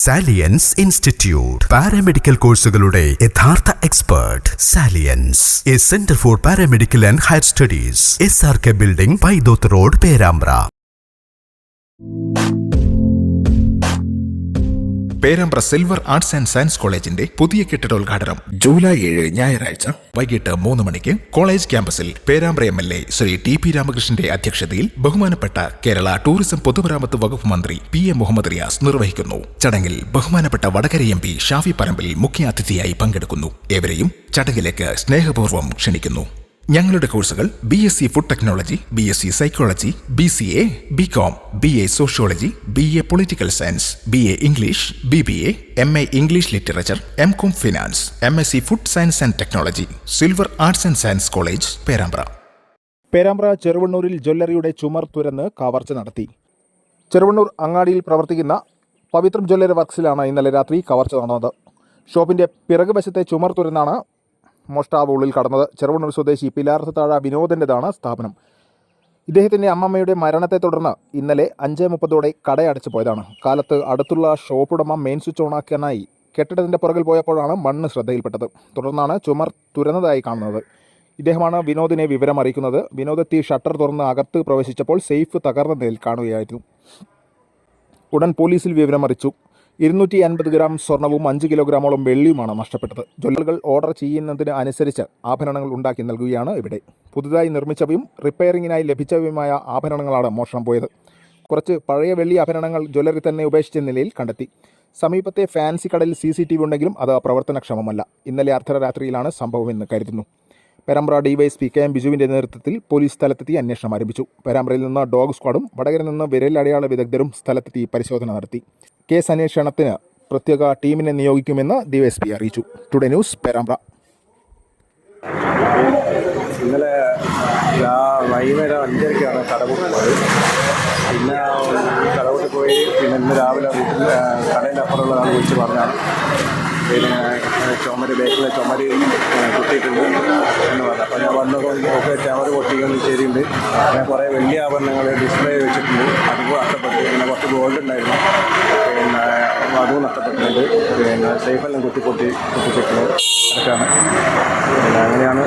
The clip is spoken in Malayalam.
സാലിയൻസ് ഇൻസ്റ്റിറ്റ്യൂട്ട് പാരാമെഡിക്കൽ കോഴ്സുകളുടെ യഥാർത്ഥ expert salience A centre for paramedical and higher studies S R K building Paithoth road Perambra. Perambra silver arts and science കോളേജിന്റെ പുതിയ കെട്ടിടോദ്ഘാടനം ജൂലൈ ഏഴ് ഞായറാഴ്ച വൈകിട്ട് മൂന്ന് മണിക്ക് കോളേജ് ക്യാമ്പസിൽ Perambra M L A Shri T P രാമകൃഷ്ണന്റെ അധ്യക്ഷതയിൽ ബഹുമാനപ്പെട്ട കേരള ടൂറിസം പൊതുമരാമത്ത് വകുപ്പ് മന്ത്രി പി എ മുഹമ്മദ് റിയാസ് നിർവഹിക്കുന്നു. ചടങ്ങിൽ ബഹുമാനപ്പെട്ട വടകര എം പി ഷാഫി പറമ്പിൽ മുഖ്യാതിഥിയായി പങ്കെടുക്കുന്നു. ഏവരെയും ചടങ്ങിലേക്ക് സ്നേഹപൂർവം ക്ഷണിക്കുന്നു. ഞങ്ങളുടെ കോഴ്സുകൾ B S C food technology B S C psychology B C A B com B A sociology B A political science B A English B B A M A English literature M com finance M S C food science and technology silver arts and science college Perambra Perambra ചെറുവണ്ണൂരിൽ ജ്വല്ലറിയുടെ ചുമർ തുരന്ന് കവർച്ച നടത്തി. ചെറുവണ്ണൂർ അങ്ങാടിയിൽ പ്രവർത്തിക്കുന്ന പവിത്രം ജ്വല്ലറി വർക്സിലാണ് ഇന്നലെ രാത്രി കവർച്ച നടന്നത്. ഷോപ്പിന്റെ പിറകുവശത്തെ ചുമർ തുരന്നാണ് മോഷ്ടാവ് ഉള്ളിൽ കടന്നത്. ചെറുവണ്ണൂർ സ്വദേശി പിലാർത്ത് താഴ വിനോദിന്റെതാണ് സ്ഥാപനം. ഇദ്ദേഹത്തിന്റെ അമ്മമ്മയുടെ മരണത്തെ തുടർന്ന് ഇന്നലെ അഞ്ച് മുപ്പതോടെ കടയടച്ചു പോയതാണ്. കാലത്ത് അടുത്തുള്ള ഷോപ്പുടമ മെയിൻ സ്വിച്ച് ഓണാക്കാനായി കെട്ടിടത്തിന്റെ പുറകിൽ പോയപ്പോഴാണ് മണ്ണ് ശ്രദ്ധയിൽപ്പെട്ടത്. തുടർന്നാണ് ചുമർ തുരന്നതായി കാണുന്നത്. ഇദ്ദേഹമാണ് വിനോദിനെ വിവരം അറിയിക്കുന്നത്. വിനോദ് എത്തി ഷട്ടർ തുറന്ന് അകത്ത് പ്രവേശിച്ചപ്പോൾ സേഫ് തകർന്ന നിലയിൽ കാണുകയായിരുന്നു. ഉടൻ പോലീസിൽ വിവരമറിയിച്ചു. ഇരുന്നൂറ്റി അൻപത് ഗ്രാം സ്വർണവും അഞ്ച് കിലോഗ്രാമോളം വെള്ളിയുമാണ് നഷ്ടപ്പെട്ടത്. ജ്വല്ലറികൾ ഓർഡർ ചെയ്യുന്നതിന് അനുസരിച്ച് ആഭരണങ്ങൾ ഉണ്ടാക്കി നൽകുകയാണ് ഇവിടെ. പുതുതായി നിർമ്മിച്ചവയും റിപ്പയറിങ്ങിനായി ലഭിച്ചവയുമായ ആഭരണങ്ങളാണ് മോഷണം പോയത്. കുറച്ച് പഴയ വെള്ളി ആഭരണങ്ങൾ ജ്വല്ലറി തന്നെ ഉപേക്ഷിച്ച നിലയിൽ കണ്ടെത്തി. സമീപത്തെ ഫാൻസി കടയിൽ സി സി ടി വി ഉണ്ടെങ്കിലും അത് പ്രവർത്തനക്ഷമമല്ല. ഇന്നലെ അർദ്ധരാത്രിയിലാണ് സംഭവമെന്ന് കരുതുന്നു. പെരാമ്പ്ര ഡിവൈഎസ്പി കെ എം ബിജുവിന്റെ നേതൃത്വത്തിൽ പോലീസ് സ്ഥലത്തെത്തി അന്വേഷണം ആരംഭിച്ചു. പെരാമ്പ്രയിൽ നിന്ന് ഡോഗ് സ്ക്വാഡും വടകരയിൽ നിന്ന് വിരലടയാള വിദഗ്ധരും സ്ഥലത്തെത്തി പരിശോധന നടത്തി. കേസ് അന്വേഷണത്തിന് പ്രത്യേക ടീമിനെ നിയോഗിക്കുമെന്ന് ഡിവൈഎസ്പി അറിയിച്ചു. Today news Perambra. ഇന്നലെ വൈകുന്നേരം അഞ്ചരയ്ക്കാണ് കടകൂട്ട് പോയത്. പിന്നെ കടകൂട്ട് പോയി പിന്നെ ഇന്ന് രാവിലെ വീട്ടിൽ കടേന്റെ അപ്പുറമുള്ള ആൾ വിളിച്ച് പറഞ്ഞാണ് പിന്നെ ചുമര് ബേക്കിലെ ചുമര് കുത്തിയിട്ടുണ്ട് എന്ന് പറഞ്ഞു. അപ്പോൾ ഞാൻ വന്നപ്പോൾ ഒക്കെ ചുമര് പൊട്ടിക്കൊണ്ട് ശരിയുണ്ട് പിന്നെ കുറേ വലിയ ആഭരണങ്ങൾ ഡിസ്പ്ലേ വെച്ചിട്ടുണ്ട്. അതും അഷ്ടപ്പെട്ടു പിന്നെ കുറച്ച് ഗോൾഡ് ഉണ്ടായിരുന്നു. അതും നഷ്ടപ്പെട്ടിട്ടുണ്ട്. പിന്നെ സേഫെല്ലാം എല്ലാം കുത്തിപ്പൊട്ടി പൊട്ടിച്ചിട്ടുണ്ട് അതൊക്കെയാണ് അങ്ങനെയാണ്